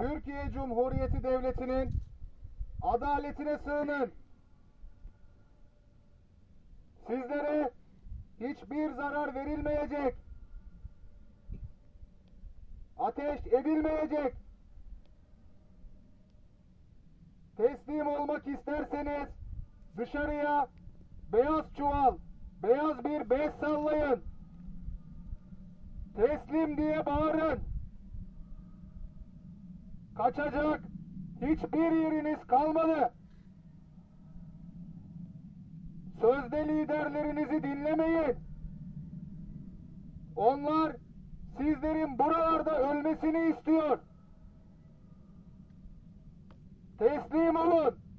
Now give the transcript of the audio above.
Türkiye Cumhuriyeti Devleti'nin adaletine sığının. Sizlere hiçbir zarar verilmeyecek. Ateş edilmeyecek. Teslim olmak isterseniz dışarıya beyaz çuval, beyaz bir bez sallayın. Teslim diye bağırın. Kaçacak hiçbir yeriniz kalmadı. Sözde liderlerinizi dinlemeyin. Onlar sizlerin buralarda ölmesini istiyor. Teslim olun.